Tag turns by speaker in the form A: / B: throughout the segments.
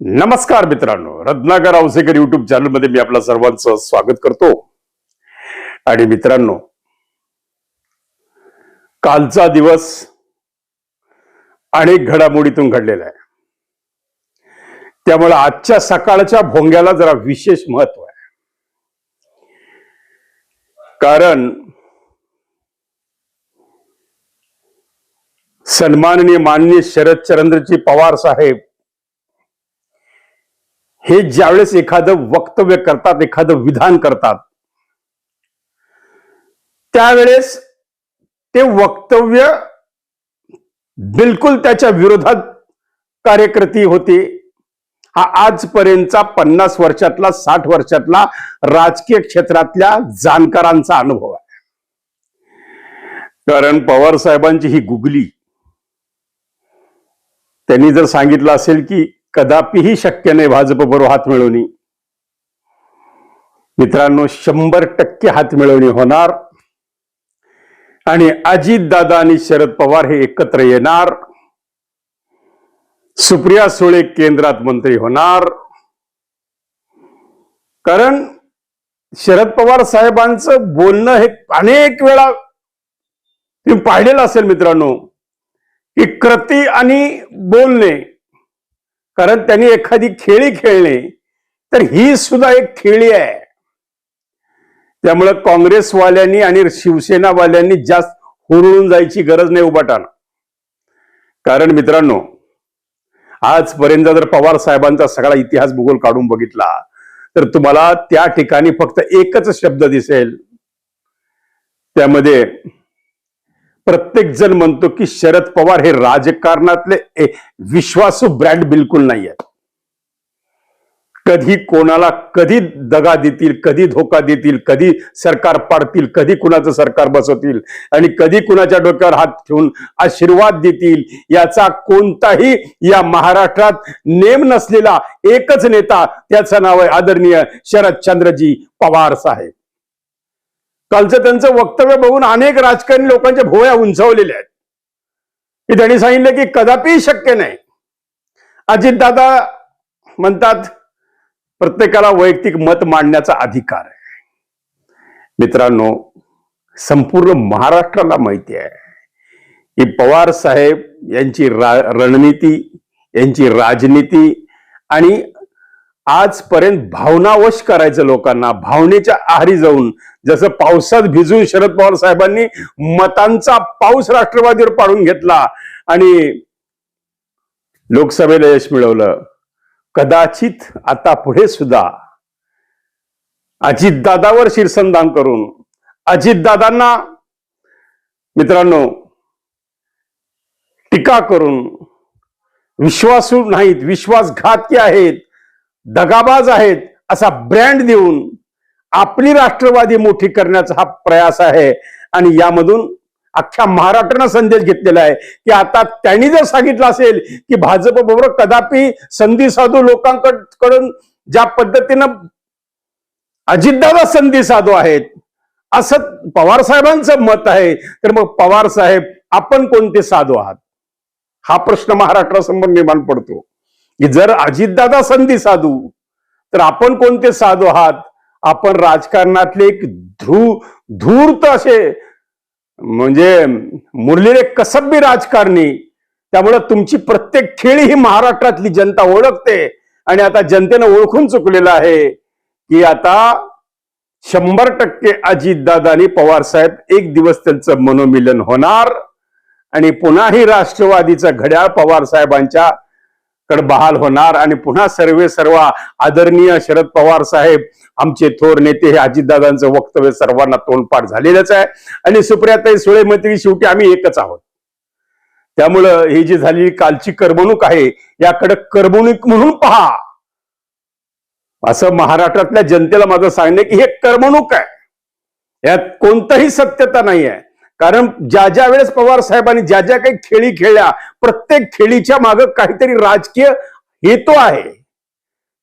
A: नमस्कार मित्रांनो. रत्नाकर औसेकर युट्यूब चॅनलमध्ये मी आपल्या सर्वांचं स्वागत करतो. आणि मित्रांनो कालचा दिवस अनेक घडामोडीतून घडलेला आहे. त्यामुळे आजच्या सकाळच्या भोंग्याला जरा विशेष महत्त्व आहे. कारण सन्माननीय माननीय शरद चंद्रजी पवार साहेब हे ज्यावेळेस एखादं वक्तव्य करतात एखादं विधान करतात त्यावेळेस ते वक्तव्य बिलकुल त्याच्या विरोधात कार्यकृती होती. हा आजपर्यंतचा पन्नास वर्षातला साठ वर्षातला राजकीय क्षेत्रातल्या जाणकारांचा अनुभव आहे. कारण पवार साहेबांची ही गुगली त्यांनी जर सांगितलं असेल की कदापिही शक्य नाही भाजप बरोबर हात मिळवणी. मित्रांनो शंभर टक्के हात मिळवणी होणार. आणि अजित दादा आणि शरद पवार हे एकत्र येणार. सुप्रिया सुळे केंद्रात मंत्री होणार. कारण शरद पवार साहेबांचं बोलणं हे अनेक वेळा तुम्ही पाहिलेलं असेल मित्रांनो की कृती आणि बोलणे कारण त्यांनी एखादी खेळी खेळली तर ही सुद्धा एक खेळी आहे. त्यामुळं काँग्रेसवाल्यांनी आणि शिवसेनावाल्यांनी जास्त हुरळून जायची गरज नाही उभाटाना कारण मित्रांनो आजपर्यंत जर पवार साहेबांचा सगळा इतिहास भूगोल काढून बघितला तर तुम्हाला त्या ठिकाणी फक्त एकच शब्द दिसेल. त्यामध्ये प्रत्येक जण म्हणतो की शरद पवार हे राजकारणातले विश्वासू ब्रँड बिलकुल नाही आहेत कधी कोणाला कधी दगा देतील कधी धोका देतील कधी सरकार पाडतील कधी कुणाचं सरकार बसवतील आणि कधी कुणाच्या डोक्यावर हात ठेवून आशीर्वाद देतील याचा कोणताही या महाराष्ट्रात नेम नसलेला एकच नेता त्याचं नाव आहे आदरणीय शरदचंद्रजी पवार साहेब. कालचं त्यांचं वक्तव्य बघून अनेक राजकारणी लोकांच्या भोवया उंचावलेल्या आहेत. की त्यांनी सांगितलं की कदापि शक्य नाही. अजितदादा म्हणतात प्रत्येकाला वैयक्तिक मत मांडण्याचा अधिकार आहे. मित्रांनो संपूर्ण महाराष्ट्राला माहिती आहे की पवार साहेब यांची रा रणनीती यांची राजनीती आणि आजपर्यंत भावनावश करायचं लोकांना भावनेच्या आहारी जाऊन. जसं पावसात भिजून शरद पवार साहेबांनी मतांचा पाऊस राष्ट्रवादीवर पाडून घेतला आणि लोकसभेला यश मिळवलं. कदाचित आता पुढे सुद्धा अजितदादावर शीर्षंदान करून अजितदादांना मित्रांनो टीका करून विश्वासू नाहीत विश्वासघातकी आहेत. दगाबाज आहेत असा ब्रँड देऊन आपली राष्ट्रवादी मोठी करण्याचा हा प्रयास आहे. आणि यामधून अख्ख्या महाराष्ट्रानं संदेश घेतलेला आहे की आता त्यांनी जर सांगितलं असेल की भाजप बरोबर कदापि संधी साधू लोकांकडून ज्या पद्धतीनं अजितदादा संधी साधू आहेत असं पवार साहेबांचं मत आहे तर मग पवार साहेब आपण कोणते साधू आहात? हा प्रश्न महाराष्ट्रासमोर निर्माण पडतो. की जर अजितदादा संधी साधू तर आपण कोणते साधू आहात? आपण राजकारणातले एक ध्रू धूर्त असे म्हणजे मुरलेले कसब्बी राजकारणी त्यामुळे तुमची प्रत्येक खेळी ही महाराष्ट्रातली जनता ओळखते. आणि आता जनतेनं ओळखून चुकलेलं आहे की आता शंभर टक्के अजितदादा आणि पवार साहेब एक दिवस त्यांचं मनोमिलन होणार. आणि पुन्हा ही राष्ट्रवादीचं घड्याळ पवार साहेबांच्या कड बहाल होणार आणि पुन्हा सर्वे सर्व आदरणीय शरद पवार साहेब आमचे थोर नेते हे अजितदादांचं वक्तव्य सर्वांना तोंडपाठ झालेलंच आहे. आणि सुप्रियाताई सुळे मैत्री शेवटी आम्ही एकच आहोत. त्यामुळं ही जी झालेली कालची करमणूक आहे याकडे करमणूक म्हणून पहा. असं महाराष्ट्रातल्या जनतेला माझं सांगणे की हे करमणूक आहे. यात कोणतंही सत्यता नाही आहे कारण ज्या ज्या वेळेस पवार साहेबांनी ज्या ज्या काही खेळी खेळल्या प्रत्येक खेळीच्या मागे काहीतरी राजकीय हेतू आहे.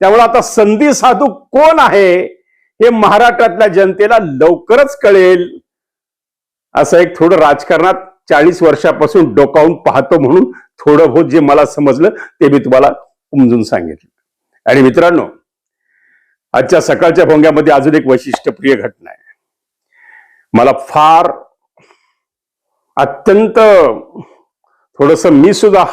A: त्यामुळे आता संधी साधू कोण आहे हे महाराष्ट्रातल्या जनतेला लवकरच कळेल. असं एक थोडं राजकारणात चाळीस वर्षापासून डोकावून पाहतो म्हणून थोडं बहुत जे मला समजलं ते मी तुम्हाला उमजून सांगितलं. आणि मित्रांनो आजच्या सकाळच्या भोंग्यामध्ये अजून एक वैशिष्ट्यप्रिय घटना आहे. मला फार अत्यंत थोडस मी सुद्धा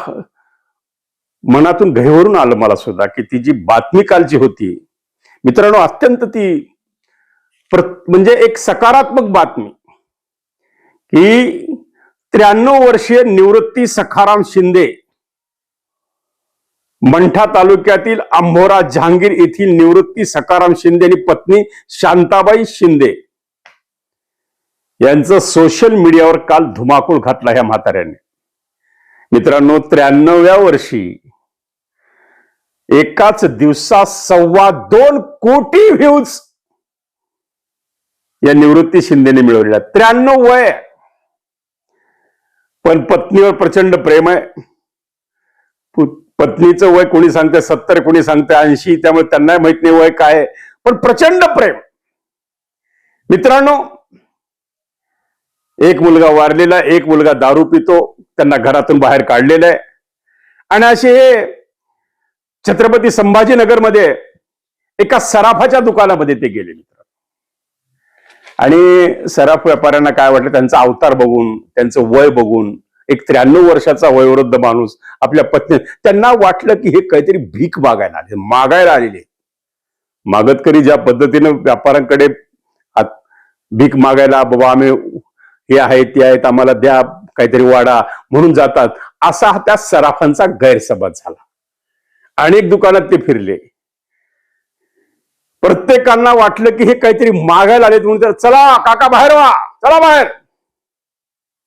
A: मनातून गहिवरून आलं मला सुद्धा की ती जी बातमी कालची होती मित्रांनो अत्यंत ती प्र- म्हणजे एक सकारात्मक बातमी की त्र्याण्णव वर्षीय निवृत्ती सखाराम शिंदे मंठा तालुक्यातील आंभोरा जहांगीर येथील निवृत्ती सखाराम शिंदे आणि पत्नी शांताबाई शिंदे यांचं सोशल मीडियावर काल धुमाकूळ घातला ह्या म्हाताऱ्याने. मित्रांनो त्र्याण्णव्या वर्षी एकाच दिवसात सव्वा दोन कोटी व्ह्यूज या निवृत्ती शिंदेने मिळवलेल्या. त्र्याण्णव वय पण पत्नीवर प्रचंड प्रेम आहे. पत्नीचं वय कोणी सांगते सत्तर कोणी सांगते ऐंशी? त्यामुळे त्यांना माहीत नाही वय काय आहे. पण प्रचंड प्रेम. मित्रांनो एक मुलगा वारलेला एक मुलगा दारू पितो त्यांना घरातून बाहेर काढलेला आहे. आणि असे हे छत्रपती संभाजीनगरमध्ये एका सराफाच्या दुकानामध्ये ते गेले मित्र. आणि सराफ व्यापाऱ्यांना काय वाटलं त्यांचा अवतार बघून त्यांचं वय बघून एक त्र्याण्णव वर्षाचा वयोवृद्ध माणूस आपल्या पत्नी त्यांना वाटलं की हे काहीतरी भीक मागायला आले मागायला आलेले. मागतकरी ज्या पद्धतीनं व्यापाऱ्यांकडे भीक मागायला बाबा आम्ही हे आहेत ते आहेत आम्हाला द्या काहीतरी वाडा म्हणून जातात. असा त्या सराफांचा गैरसमज झाला. अनेक दुकानात ते फिरले. प्रत्येकांना वाटलं की हे काहीतरी मागायला आलेत म्हणून तर चला काका बाहेर व्हा चला बाहेर.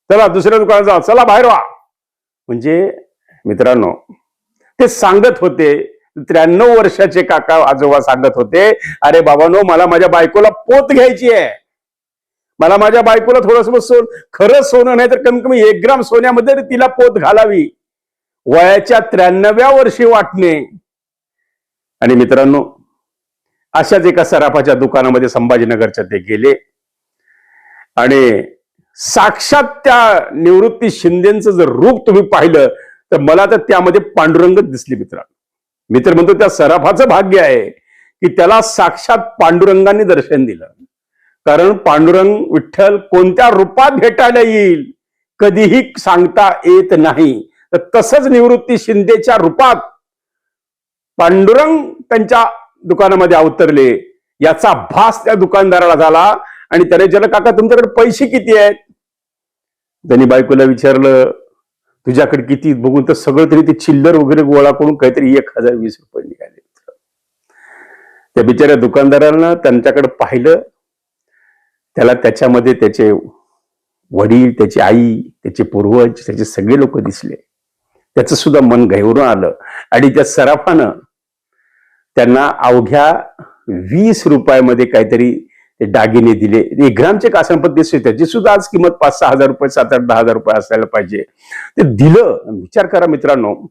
A: चला दुसऱ्या दुकानात जा चला बाहेर व्हा. म्हणजे मित्रांनो ते सांगत होते त्र्याण्णव वर्षाचे काका आजोबा सांगत होते अरे बाबानो मला माझ्या बायकोला पोत घ्यायची आहे. मला माझ्या बायकोला थोडस सोन खरं सोनं नाही तर कमी कमी एक ग्राम सोन्यामध्ये तिला पोत घालावी. वयाच्या त्र्याण्णव्या वर्षी वाटणे. आणि मित्रांनो अशाच एका सराफाच्या दुकानामध्ये संभाजीनगरच्या ते गेले. आणि साक्षात त्या निवृत्ती शिंदेचं जर रूप तुम्ही पाहिलं तर मला तर त्यामध्ये पांडुरंगच दिसली मित्रांनो. मित्र म्हणतो त्या सराफाचं भाग्य आहे की त्याला साक्षात पांडुरंगाने दर्शन दिलं. कारण पांडुरंग विठ्ठल कोणत्या रूपात भेटायला येईल? कधीही सांगता येत नाही. तर तसंच निवृत्ती शिंदेच्या रूपात पांडुरंग त्यांच्या दुकानामध्ये अवतरले. याचा भास त्या दुकानदाराला झाला. आणि त्याने विचारलं काका तुमच्याकडे पैसे किती आहेत? त्यांनी बायकोला विचारलं तुझ्याकडे किती बघून तर सगळं तरी ते चिल्लर वगैरे गोळा करून काहीतरी एक हजार वीस रुपये निघाले. त्या बिचाऱ्या दुकानदारानं त्यांच्याकडे पाहिलं. त्याला त्याच्यामध्ये त्याचे वडील त्याची आई त्याचे पूर्वज त्याचे सगळे लोक दिसले. त्याचं सुद्धा मन गहिवरून आलं. आणि त्या सराफानं त्यांना अवघ्या वीस रुपयामध्ये काहीतरी ते दागिने दिले. एक ग्रामचे कासणपत दिसते त्याची सुद्धा आज किंमत पाच सहा हजार रुपये सात आठ दहा हजार रुपये असायला पाहिजे. ते दिलं. विचार करा मित्रांनो.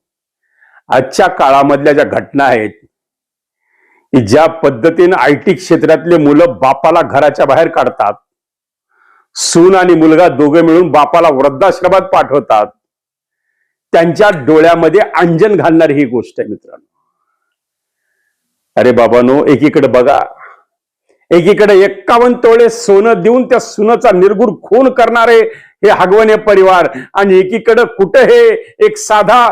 A: आजच्या काळामधल्या ज्या घटना आहेत की ज्या पद्धतीनं आय टी क्षेत्रातले मुलं बापाला घराच्या बाहेर काढतात सून आणि मुलगा दोघे मिळून बापाला वृद्धाश्रमात पाठवतात त्यांच्या डोळ्यामध्ये अंजन घालणारी ही गोष्ट आहे मित्रांनो. अरे बाबानो एकीकडे बघा एकीकडे एक्कावन्न तोळे सोनं देऊन त्या सुनाचा निर्गुण खून करणारे हे हगवणे परिवार आणि एकीकडे कुठं हे एक साधा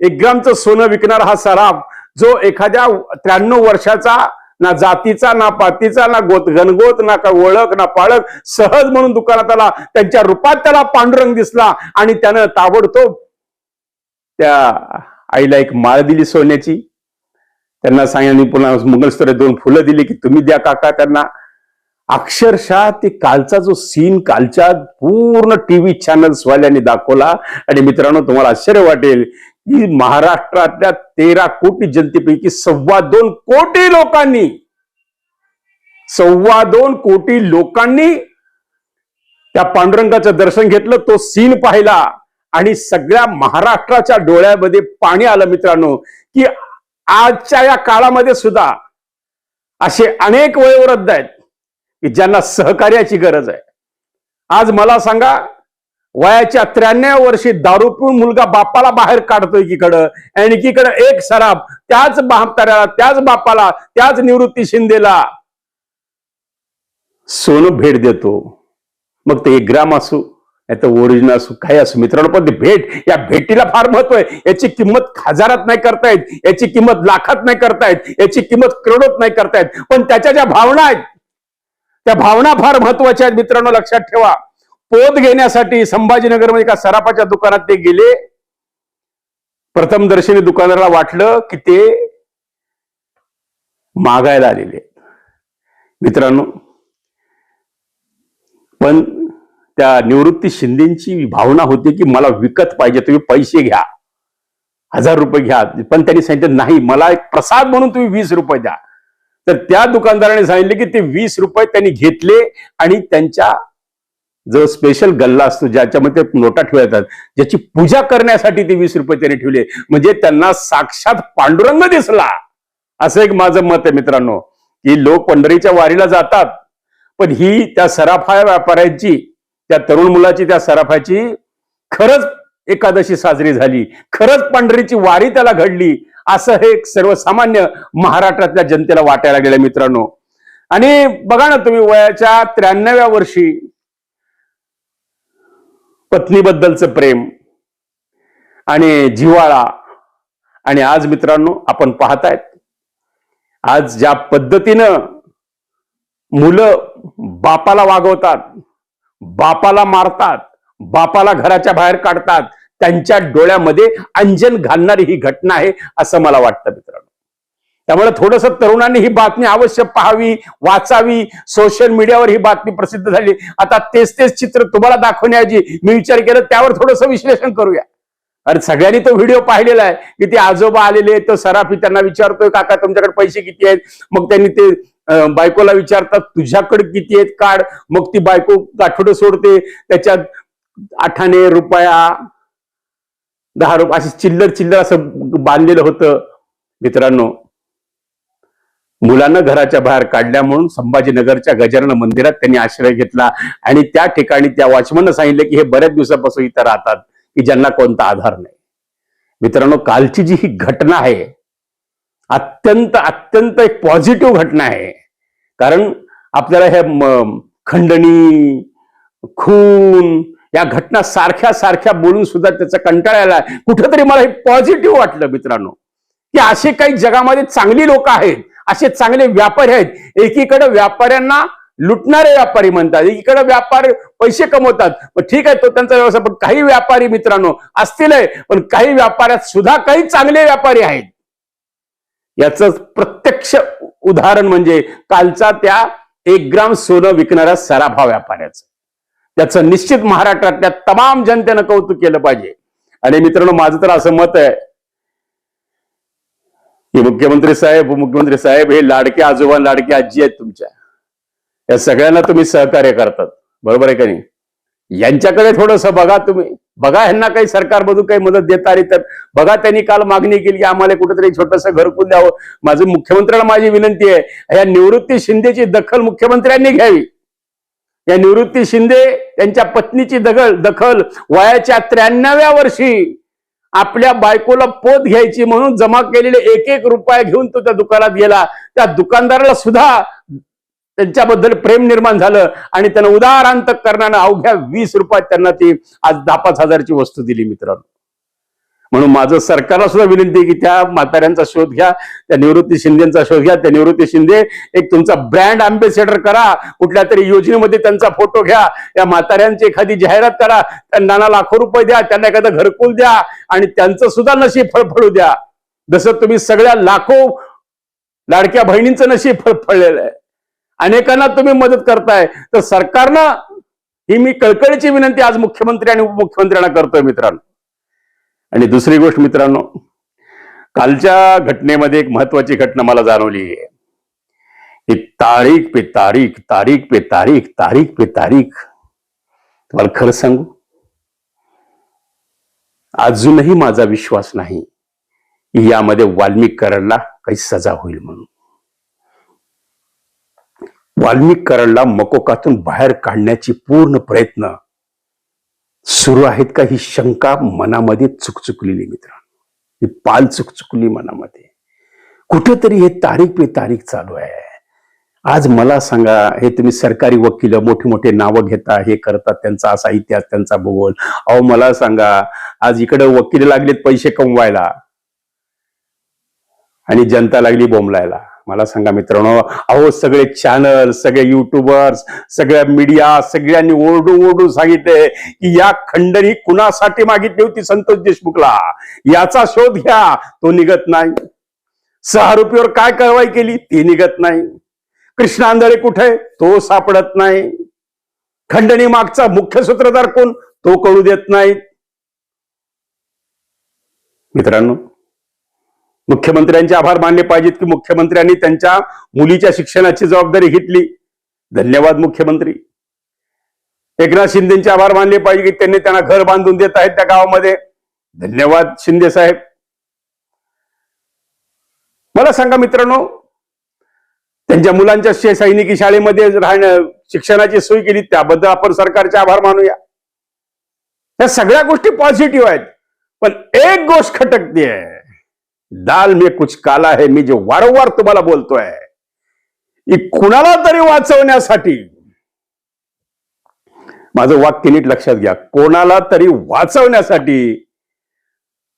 A: एक ग्रामचं सोनं विकणारा हा सराफ जो एखाद्या त्र्याण्णव वर्षाचा ना जातीचा ना पातीचा ना गोत घनगोत ना का ओळख ना पाळख सहज म्हणून दुकानात आला त्यांच्या रूपात त्याला पांडुरंग दिसला आणि त्यानं ताबडतोब त्या आईला एक माळ दिली सोन्याची. त्यांना सांगितलं पुन्हा मंगळसूत्र दोन फुलं दिली की तुम्ही द्या काका त्यांना. अक्षरशः ते कालचा जो सीन कालच्या पूर्ण टीव्ही चॅनल्स वाल्यांनी दाखवला. आणि मित्रांनो तुम्हाला आश्चर्य वाटेल ही महाराष्ट्रातल्या तेरा कोटी जनतेपैकी सव्वा दोन कोटी लोकांनी सव्वा दोन कोटी लोकांनी त्या पांडुरंगाचं दर्शन घेतलं तो सीन पाहिला आणि सगळ्या महाराष्ट्राच्या डोळ्यामध्ये पाणी आलं मित्रांनो की आजच्या या काळामध्ये सुद्धा असे अनेक वयोवृद्ध आहेत की ज्यांना सहकार्याची गरज आहे. आज मला सांगा वयाच्या त्र्याण्णव वर्षी दारू पिऊन मुलगा बापाला बाहेर काढतोय एकीकडं आणि एकीकडं एक सराब त्याच म्हाताऱ्याला त्याच बापाला त्याच निवृत्ती शिंदेला सोनं भेट देतो. मग ते एक ग्राम असू तर ओरिजिनल असू काही असू मित्रांनो पण ती भेट या भेटीला फार महत्त्व आहे. याची किंमत हजारात नाही करतायत याची किंमत लाखात नाही करतायत याची किंमत करोडोत नाही करतायत पण त्याच्या ज्या भावना आहेत त्या भावना फार महत्त्वाच्या आहेत मित्रांनो लक्षात ठेवा. पोत घेण्यासाठी संभाजीनगरमध्ये एका सराफाच्या दुकानात ते गेले. प्रथमदर्शनी दुकानदाराला वाटलं की ते मागायला आलेले मित्रांनो पण त्या निवृत्ती शिंदेची भावना होती की मला विकत पाहिजे तुम्ही पैसे घ्या. हजार रुपये घ्या. पण त्यांनी सांगितलं नाही मला एक प्रसाद म्हणून तुम्ही वीस रुपये द्या. तर त्या दुकानदाराने सांगितले की ते वीस रुपये त्यांनी घेतले आणि त्यांच्या जो स्पेशल गल्ला असतो ज्याच्यामध्ये नोटा ठेवतात ज्याची पूजा करण्यासाठी ते वीस रुपये त्यांनी ठेवले. म्हणजे त्यांना साक्षात पांडुरंग दिसला. असं एक माझं मत आहे मित्रांनो की लोक पंढरीच्या वारीला जातात पण ही त्या सराफा व्यापाऱ्यांची त्या तरुण मुलाची त्या सराफाची खरंच एकादशी साजरी झाली. खरंच पंढरीची वारी त्याला घडली. असं हे सर्वसामान्य महाराष्ट्रातल्या जनतेला वाटायला गेलं मित्रांनो. आणि बघा ना तुम्ही वयाच्या त्र्याण्णव्या वर्षी पत्नीबद्दलचं प्रेम आणि जिव्हाळा. आणि आज मित्रांनो आपण पाहतायत आज ज्या पद्धतीनं मुलं बापाला वागवतात बापाला मारतात बापाला घराच्या बाहेर काढतात त्यांच्या डोळ्यामध्ये अंजन घालणारी ही घटना आहे असं मला वाटतं मित्रांनो. त्यामुळे थोडस तरुणांनी ही बातमी अवश्य पाहावी वाचावी. सोशल मीडियावर ही बातमी प्रसिद्ध झाली. आता तेच तेच चित्र तुम्हाला दाखवण्याची मी विचार केला त्यावर थोडस विश्लेषण करूया. अरे सगळ्यांनी तो व्हिडिओ पाहिलेला आहे की ते आजोबा आलेले आहेत, तो सराफी त्यांना विचारतोय काका तुमच्याकडे पैसे किती आहेत? मग त्यांनी ते बायकोला विचारतात तुझ्याकडे किती आहेत काढ मग ती बायको गाठोडं सोडते त्याच्यात आठाने रुपया दहा रुपये असे चिल्लर चिल्लर असं बांधलेलं होतं. मित्रांनो मुलांना घराच्या बाहेर काढल्या म्हणून संभाजीनगरच्या गजानन मंदिरात त्यांनी आश्रय घेतला. आणि त्या ठिकाणी त्या वॉचमननं सांगितलं की हे बऱ्याच दिवसापासून इथं राहतात की ज्यांना कोणता आधार नाही. मित्रांनो कालची जी ही घटना आहे अत्यंत अत्यंत एक पॉझिटिव्ह घटना आहे. कारण आपल्याला हे म- खंडणी खून या घटना सारख्या सारख्या बोलून सुद्धा त्याचा कंटाळा आलाय कुठंतरी मला हे पॉझिटिव्ह वाटलं मित्रांनो की असे काही जगामध्ये चांगली लोक आहेत असे चांगले व्यापारी आहेत. एकीकडे व्यापाऱ्यांना लुटणारे व्यापारी म्हणतात. एकीकडे व्यापार पैसे कमवतात. मग ठीक आहे तो त्यांचा व्यवसाय. पण काही व्यापारी मित्रांनो असतील पण काही व्यापाऱ्यात सुद्धा काही चांगले व्यापारी आहेत. याच प्रत्यक्ष उदाहरण म्हणजे कालचा त्या एक ग्राम सोनं विकणाऱ्या सराभा व्यापाऱ्याचं. त्याचं निश्चित महाराष्ट्रातल्या तमाम जनतेनं कौतुक केलं पाहिजे. आणि मित्रांनो माझं तर असं मत आहे की मुख्यमंत्री साहेब उपमुख्यमंत्री साहेब हे लाडके आजोबा लाडके आजी आहेत तुमच्या. या सगळ्यांना तुम्ही सहकार्य करतात. बरोबर आहे का नाही? यांच्याकडे थोडस बघा तुम्ही. बघा ह्यांना काही सरकारमधून काही मदत देता आली तर. बघा त्यांनी काल मागणी केली की आम्हाला कुठेतरी छोटस घरकुल द्यावं. माझं मुख्यमंत्र्यांना माझी विनंती आहे या निवृत्ती शिंदेची दखल मुख्यमंत्र्यांनी घ्यावी. या निवृत्ती शिंदे त्यांच्या पत्नीची दखल दखल वयाच्या त्र्याण्णव्या वर्षी आपल्या बायकोला पोत घ्यायची म्हणून जमा केलेले एक एक रुपया घेऊन तो त्या दुकानात गेला. त्या दुकानदाराला सुद्धा त्यांच्याबद्दल प्रेम निर्माण झालं आणि त्यांना उदाहरांत करण्यानं अवघ्या वीस रुपयात त्यांना ती आज दहा पाच हजारची वस्तू दिली मित्रांनो. म्हणून माझं सरकारला सुद्धा विनंती आहे की त्या म्हाताऱ्यांचा शोध घ्या त्या निवृत्ती शिंदेचा शोध घ्या त्या निवृत्ती शिंदे एक तुमचा ब्रँड अँबेसेडर करा कुठल्या तरी योजनेमध्ये त्यांचा फोटो घ्या या म्हाताऱ्यांची एखादी जाहिरात करा त्यांना लाखो रुपये द्या त्यांना एखादं घरकुल द्या आणि त्यांचं सुद्धा नशीब फळफळू द्या. जसं तुम्ही सगळ्या लाखो लाडक्या बहिणींचं नशीब फळफळलेलं आहे. अनेकांना तुम्ही मदत करताय. तर सरकारनं ही मी कळकळीची विनंती आज मुख्यमंत्री आणि उपमुख्यमंत्र्यांना करतोय मित्रांनो. आणि दुसरी गोष्ट मित्रांनो कालच्या घटनेमध्ये एक महत्वाची घटना मला जाणवली आहे. की तारीख पे तारीख तारीख पे तारीख तारीख पे तारीख. तुम्हाला खरं सांगू अजूनही माझा विश्वास नाही की यामध्ये वाल्मिक कराडला काही सजा होईल म्हणून. वाल्मिक कराडला मकोकातून बाहेर काढण्याची पूर्ण प्रयत्न सुरू आहेत का ही शंका मनामध्ये चुकचुकलेली मित्र ही पाल चुकचुकली मनामध्ये. कुठेतरी हे तारीख पे तारीख चालू आहे. आज मला सांगा हे तुम्ही सरकारी वकील मोठे मोठे नावं घेता हे करतात त्यांचा असा इतिहास त्यांचा भूगोल. अहो मला सांगा आज इकडे वकील लागलेत पैसे कमवायला. आणि जनता लागली बोंबलायला. मला सांगा मित्रांनो अहो सगळे चॅनल सगळे युट्यूबर्स सगळ्या मीडिया सगळ्यांनी ओरडून ओरडून सांगितले की या खंडणी कुणासाठी मागितली होती संतोष देशमुखला? याचा शोध घ्या. तो निघत नाही. सहा रुपयावर काय कारवाई केली? ती निघत नाही. कृष्ण आंधळे कुठे? तो सापडत नाही. खंडणी मागचा मुख्य सूत्रधार कोण? तो कळू देत नाही. मित्रांनो मुख्यमंत्र्यांचे आभार मानले पाहिजेत की मुख्यमंत्र्यांनी त्यांच्या मुलीच्या शिक्षणाची जबाबदारी घेतली. धन्यवाद मुख्यमंत्री. एकनाथ शिंदेचे आभार मानले पाहिजे की त्यांनी त्यांना घर बांधून देत आहेत त्या गावामध्ये. धन्यवाद शिंदे साहेब. मला सांगा मित्रांनो त्यांच्या मुलांच्या सैनिकी शाळेमध्ये राहणं शिक्षणाची सोय केली त्याबद्दल आपण सरकारचे आभार मानूया. या सगळ्या गोष्टी पॉझिटिव्ह आहेत. पण एक गोष्ट खटकते आहे दाल में कुछ काला है मी जे वारंवार तुम्हाला बोलतोय. की कुणाला तरी वाचवण्यासाठी. माझं वाक्य नीट लक्षात घ्या. कोणाला तरी वाचवण्यासाठी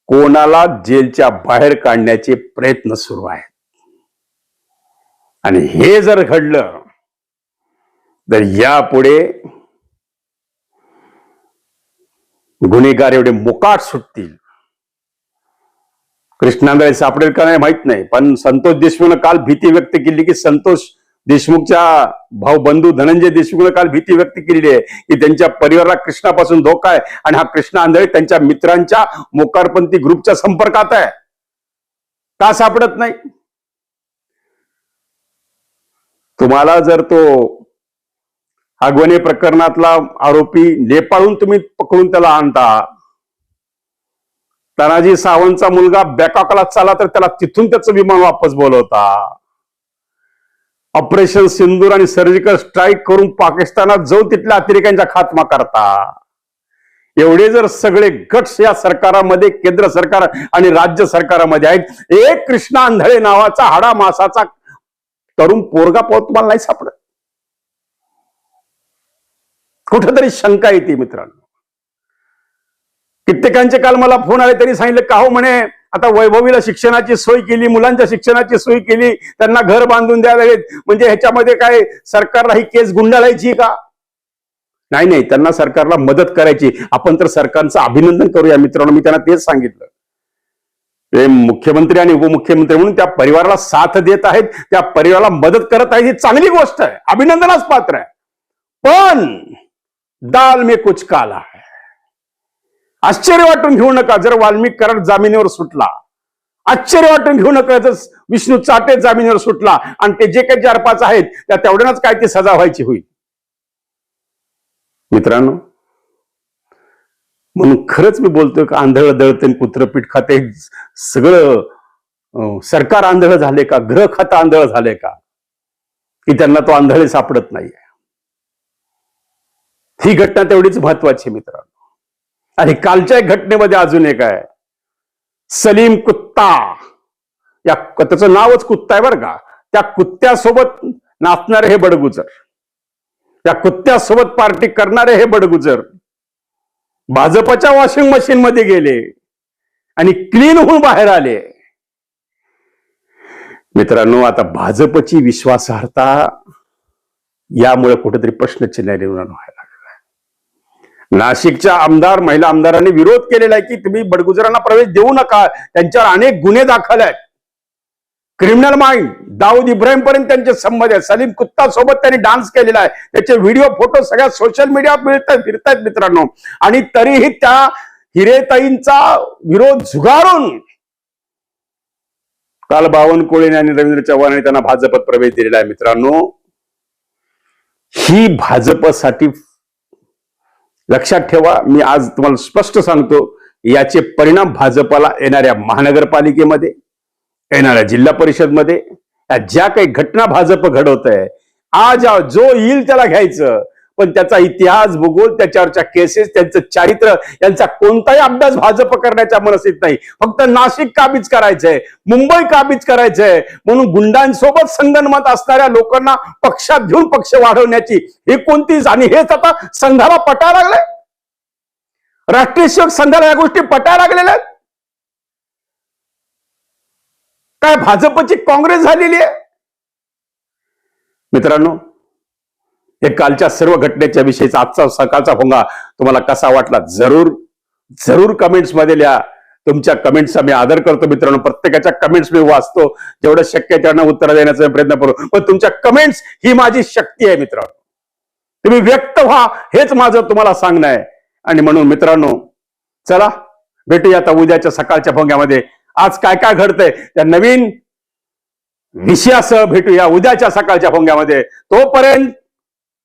A: कोणाला जेलच्या बाहेर काढण्याचे प्रयत्न सुरू आहेत. आणि हे जर घडलं तर यापुढे गुन्हेगार एवढे मुकाट सुटतील. कृष्णांदळे सापडेल का नाही माहीत नाही. पण संतोष देशमुखनं काल भीती व्यक्त केली की संतोष देशमुखच्या भाऊ बंधू धनंजय देशमुखनं काल भीती व्यक्त केलेली आहे की त्यांच्या परिवाराला कृष्णापासून धोका आहे आणि हा कृष्ण आंधळे त्यांच्या मित्रांच्या मोकारपंथी ग्रुपच्या संपर्कात आहे. का सापडत नाही? तुम्हाला जर तो आगवणे प्रकरणातला आरोपी नेपाळहून तुम्ही पकडून त्याला आणता तानाजी सावंतचा मुलगा बॅकॉकला चाला तर त्याला तिथून त्याचं विमान वापस बोलवता. ऑपरेशन सिंदूर आणि सर्जिकल स्ट्राईक करून पाकिस्तानात जाऊन तिथल्या अतिरेक्यांचा खात्मा करता. एवढे जर सगळे गट्स या सरकारामध्ये केंद्र सरकार आणि राज्य सरकारामध्ये आहेत एक कृष्णा आंधळे नावाचा हाडा मासाचा तरुण पोरगा पोत तुम्हाला नाही सापडत? कुठेतरी शंका येते मित्रांनो. कित्येकांचे काल मला फोन आले त्यांनी सांगितलं का हो म्हणे आता वैभवीला शिक्षणाची सोय केली मुलांच्या शिक्षणाची सोय केली त्यांना घर बांधून द्यायला लागेल म्हणजे ह्याच्यामध्ये काय सरकारला ही केस गुंडाळायची का? नाही नाही त्यांना सरकारला मदत करायची. आपण तर सरकारचं अभिनंदन करूया मित्रांनो. मी त्यांना तेच सांगितलं. ते मुख्यमंत्री आणि उपमुख्यमंत्री म्हणून त्या परिवाराला साथ देत आहेत त्या परिवाराला मदत करत आहेत ही चांगली गोष्ट आहे. अभिनंदनास पात्र आहे. पण दाल मे कुछ काला आश्चर्य वाटून घेऊ नका जर वाल्मिक कराड जामिनीवर सुटला. आश्चर्य वाटून घेऊ नका जर विष्णू चाटे जामिनीवर सुटला आणि ते जे काही चार पाच आहेत त्या तेवढ्यानाच काय ती सजा व्हायची होईल? मित्रांनो म्हणून खरंच मी बोलतोय का आंधळ दळते कुत्रपीठ खाते सगळं सरकार आंधळ झाले का? ग्रह खातं आंधळ झाले का? की त्यांना तो आंधळे सापडत नाहीये. ही घटना तेवढीच महत्वाची आहे मित्रांनो. आणि कालच्या एक घटनेमध्ये अजून एक आहे. सलीम कुत्ता. या त्याचं नावच कुत्ता आहे बरं का. त्या कुत्त्यासोबत नाचणारे हे बडगुजर. त्या कुत्त्यासोबत पार्टी करणारे हे बडगुजर. भाजपच्या वॉशिंग मशीन मध्ये गेले. आणि क्लीन होऊन बाहेर आले. मित्रांनो आता भाजपची विश्वासार्हता यामुळे कुठेतरी प्रश्नचिन्ह निर्माण व्हायला नाशिकच्या आमदार महिला आमदारांनी विरोध केलेला आहे की तुम्ही बडगुजरांना प्रवेश देऊ नका. त्यांच्यावर अनेक गुन्हे दाखल आहेत. क्रिमिनल माइंड दाऊद इब्राहिम पर्यंत त्यांचे संबंध आहेत. सलीम कुत्ता सोबत त्यांनी डान्स केलेला आहे. त्याचे व्हिडिओ फोटो सगळ्या सोशल मीडियावर मिळतात फिरतायत मित्रांनो. आणि तरीही त्या हिरेताईंचा विरोध झुगारून काल बावनकुळे आणि रवींद्र चव्हाण यांनी त्यांना भाजपात प्रवेश दिलेला आहे मित्रांनो. ही भाजपसाठी लक्षात ठेवा मी आज तुम्हाला स्पष्ट सांगतो याचे परिणाम भाजपाला येणाऱ्या महानगरपालिकेमध्ये येणाऱ्या जिल्हा परिषदमध्ये ज्या काही घटना भाजप घडवत आहे आज जो येईल त्याला घ्यायचं. पण त्याचा इतिहास भूगोल त्याच्यावरच्या केसेस त्यांचं चारित्र्य यांचा कोणताही अभ्यास भाजप करण्याच्या मनस्थित नाही. फक्त नाशिक काबीज करायचंय? मुंबई काबीज करायचंय? म्हणून गुंडांसोबत संगणमत असणाऱ्या लोकांना पक्षात घेऊन पक्ष वाढवण्याची ही कोणतीच आणि हेच आता संघाला पटाय लागलंय. राष्ट्रीय सेवक संघाला या गोष्टी पटाय लागलेल्या आहेत. काय भाजपची काँग्रेस झालेली आहे? मित्रांनो हे कालच्या सर्व घटनेच्या विषयीचा आजचा सकाळचा भोंगा तुम्हाला कसा वाटला? जरूर जरूर कमेंट्समध्ये लिहा. तुमच्या कमेंट्सचा मी आदर करतो मित्रांनो. प्रत्येकाच्या कमेंट्स मी वाचतो. जेवढं शक्य त्यांना उत्तर देण्याचा प्रयत्न करू. पण तुमच्या कमेंट्स ही माझी शक्ती आहे मित्रांनो. तुम्ही व्यक्त व्हा हेच माझं तुम्हाला सांगणं आहे. आणि म्हणून मित्रांनो चला भेटूया आता उद्याच्या सकाळच्या भोंग्यामध्ये. आज काय काय घडतंय? त्या नवीन विषयासह भेटूया उद्याच्या सकाळच्या भोंग्यामध्ये. तोपर्यंत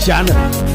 B: चॅनल